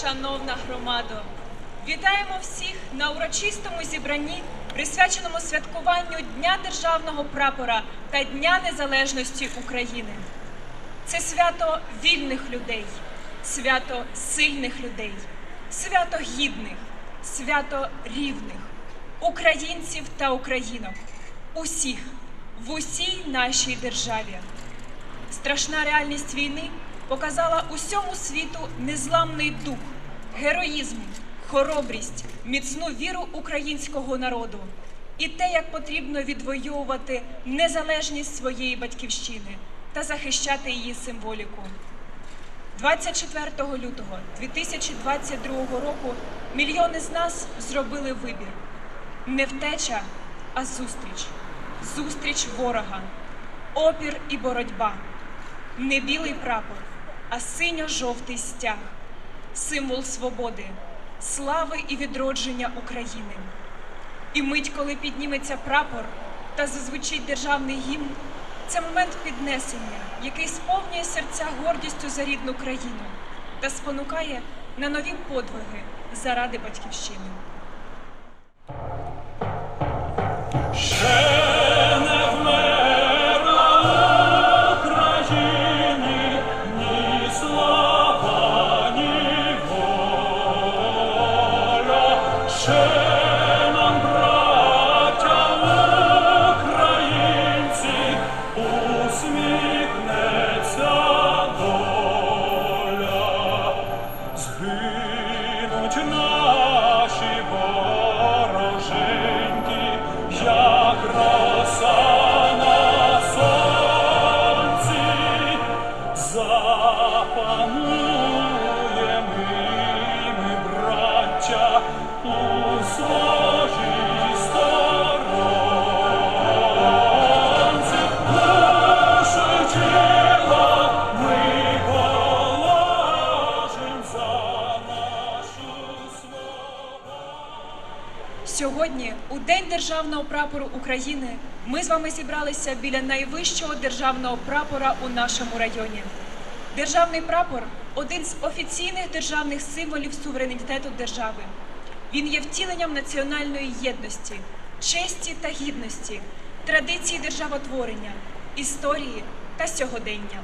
шановна громадо! Вітаємо всіх на урочистому зібранні, присвяченому святкуванню Дня Державного прапора та Дня Незалежності України. Це свято вільних людей, свято сильних людей, свято гідних, свято рівних, українців та українок, усіх в усій нашій державі. Страшна реальність війни показала усьому світу незламний дух, героїзм, хоробрість, міцну віру українського народу і те, як потрібно відвоювати незалежність своєї батьківщини та захищати її символіку. 24 лютого 2022 року мільйони з нас зробили вибір не втеча, а зустріч, зустріч ворога, опір і боротьба. Не білий прапор, а синьо-жовтий стяг, символ свободи, слави і відродження України. І мить, коли підніметься прапор та зазвучить державний гімн, це момент піднесення, який сповнює серця гордістю за рідну країну та спонукає на нові подвиги заради батьківщини. Ще державного прапору України, ми з вами зібралися біля найвищого державного прапора у нашому районі. Державний прапор один з офіційних державних символів суверенітету держави. Він є втіленням національної єдності, честі та гідності, традиції державотворення, історії та сьогодення.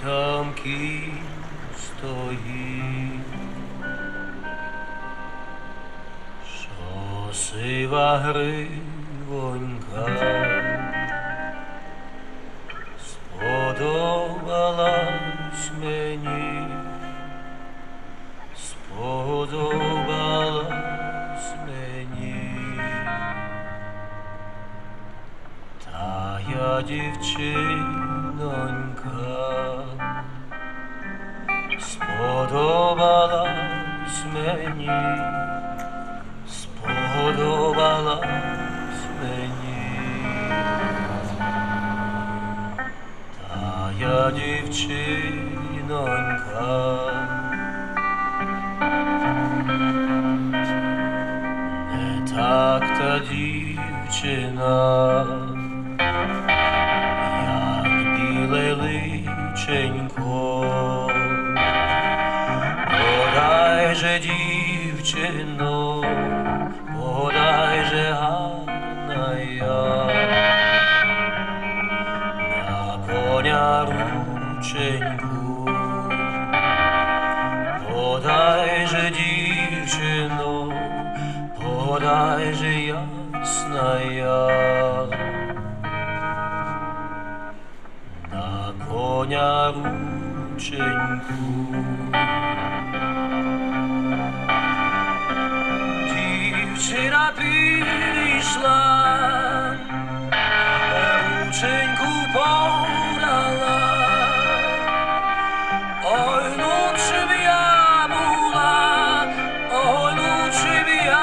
Там кінь стоїть, що сива гривонька сподобалась мені, сподобалась мені. Та я дівчинонька, біле личенько, подай же дівчино, dnia ručenku. Ti včera podala, oj noć bi ja oj noć bi ja.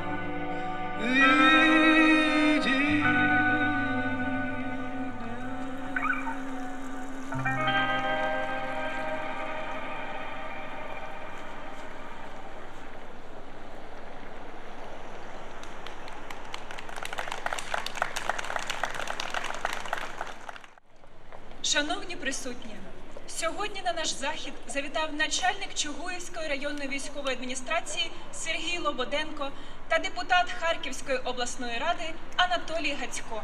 Mm. Наш захід завітав начальник Чугуївської районної військової адміністрації Сергій Лободенко та депутат Харківської обласної ради Анатолій Гацько.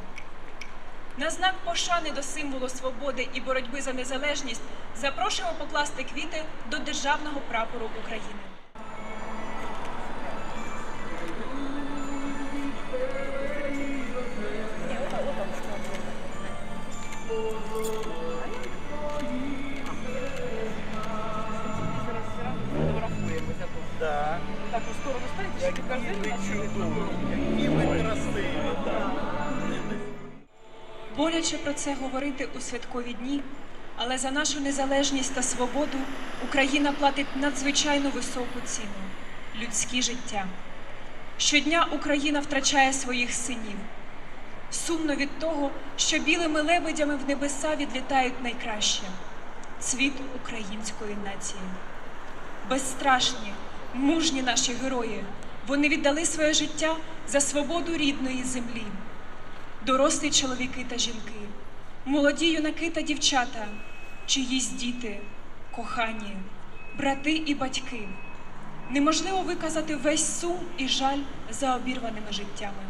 На знак пошани до символу свободи і боротьби за незалежність запрошуємо покласти квіти до державного прапору України. Да. Так, у сторону ставите, щоб Які ви чудові, які ви красиві, да. Боляче про це говорити у святкові дні, але за нашу незалежність та свободу Україна платить надзвичайно високу ціну людські життя. Щодня Україна втрачає своїх синів. Сумно від того, що білими лебедями в небеса відлітають найкраще цвіт української нації. Безстрашні, мужні наші герої. Вони віддали своє життя за свободу рідної землі дорослі чоловіки та жінки, молоді юнаки та дівчата, чиїсь діти, кохані, брати і батьки. Неможливо виказати весь сум і жаль за обірваними життями.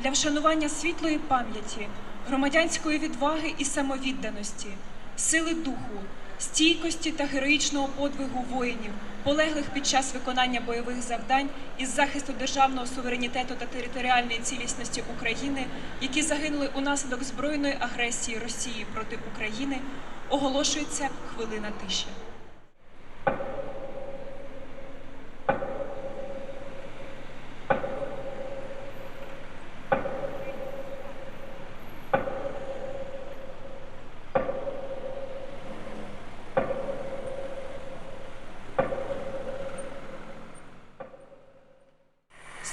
Для вшанування світлої пам'яті, громадянської відваги і самовідданості, сили духу, стійкості та героїчного подвигу воїнів, полеглих під час виконання бойових завдань із захисту державного суверенітету та територіальної цілісності України, які загинули унаслідок збройної агресії Росії проти України, оголошується хвилина тиші.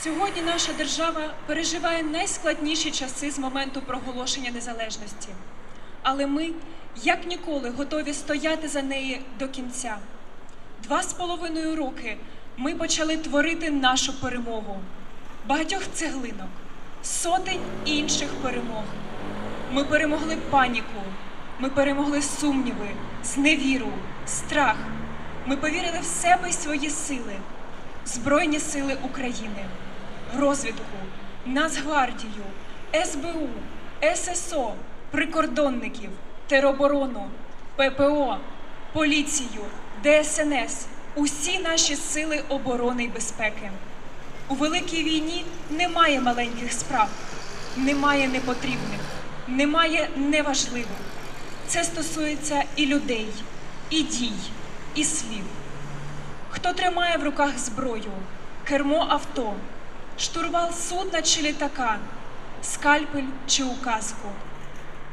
Сьогодні наша держава переживає найскладніші часи з моменту проголошення незалежності. Але ми, як ніколи, готові стояти за неї до кінця. Два з половиною роки ми почали творити нашу перемогу. Багатьох цеглинок, сотень інших перемог. Ми перемогли паніку, ми перемогли сумніви, зневіру, страх. Ми повірили в себе і свої сили, Збройні сили України, розвідку, Нацгвардію, СБУ, ССО, прикордонників, тероборону, ППО, поліцію, ДСНС, усі наші сили оборони і безпеки. У великій війні немає маленьких справ, немає непотрібних, немає неважливих. Це стосується і людей, і дій, і слів. Хто тримає в руках зброю, кермо авто, штурвал судна чи літака, скальпель чи указку.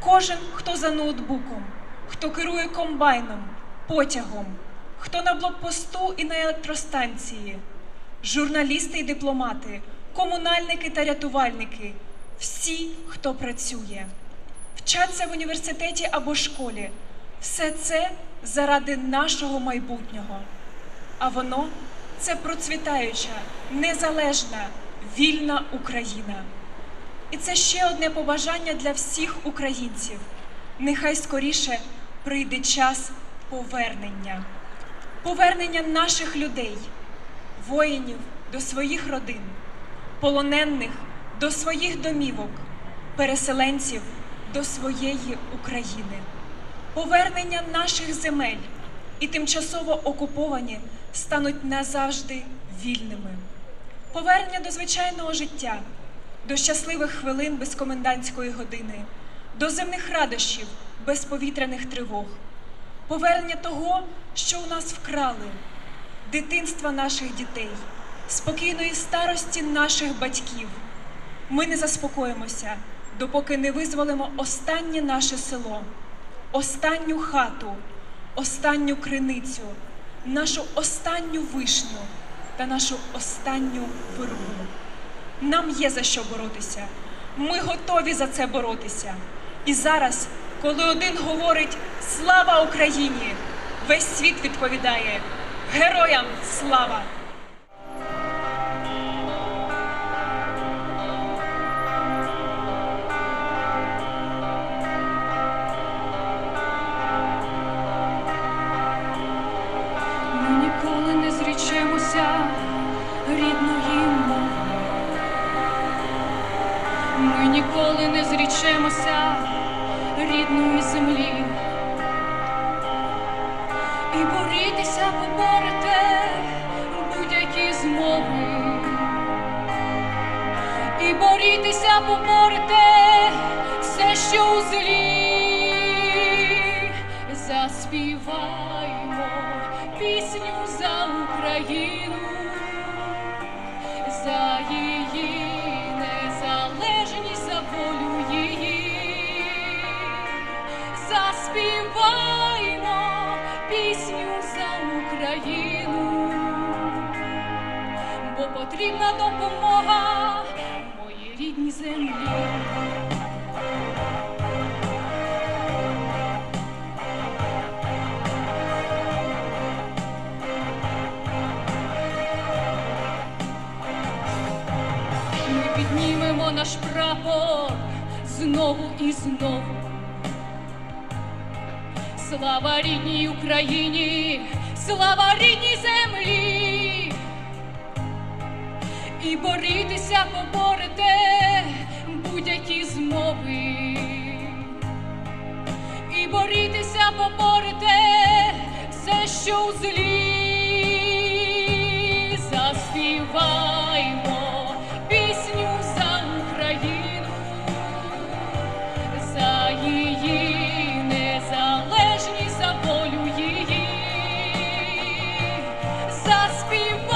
Кожен, хто за ноутбуком, хто керує комбайном, потягом, хто на блокпосту і на електростанції, журналісти і дипломати, комунальники та рятувальники, всі, хто працює, вчаться в університеті або школі. Все це заради нашого майбутнього. А воно це процвітаюча, незалежна, вільна Україна. І це ще одне побажання для всіх українців. Нехай скоріше прийде час повернення, повернення наших людей, воїнів до своїх родин, полонених до своїх домівок, переселенців до своєї України, повернення наших земель і тимчасово окуповані стануть назавжди вільними. Повернення до звичайного життя, до щасливих хвилин без комендантської години, до земних радощів без повітряних тривог, повернення того, що у нас вкрали, дитинства наших дітей, спокійної старості наших батьків. Ми не заспокоїмося, допоки не визволимо останнє наше село, останню хату, останню криницю, нашу останню вишню, та нашу останню боротьбу. Нам є за що боротися. Ми готові за це боротися. І зараз, коли один говорить Слава Україні! Весь світ відповідає Героям слава! Зрічемося рідної землі. І борітися поборете будь-які змови. І борітися поборете все, що у злі. Заспіваймо пісню за Україну, потрібна допомога моїй рідній землі. Ми піднімемо наш прапор знову і знову. Слава рідній Україні, слава рідній землі. Борітися поборете будь-які змови. І борітися поборете все, що у злі. Заспіваймо пісню за Україну, за її незалежність, за волю її. Заспіваймо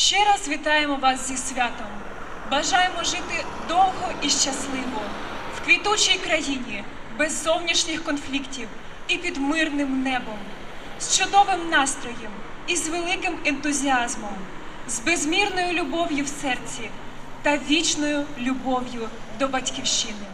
Ще раз вітаємо вас зі святом. Бажаємо жити довго і щасливо в квітучій країні, без зовнішніх конфліктів і під мирним небом, з чудовим настроєм і з великим ентузіазмом, з безмірною любов'ю в серці та вічною любов'ю до батьківщини.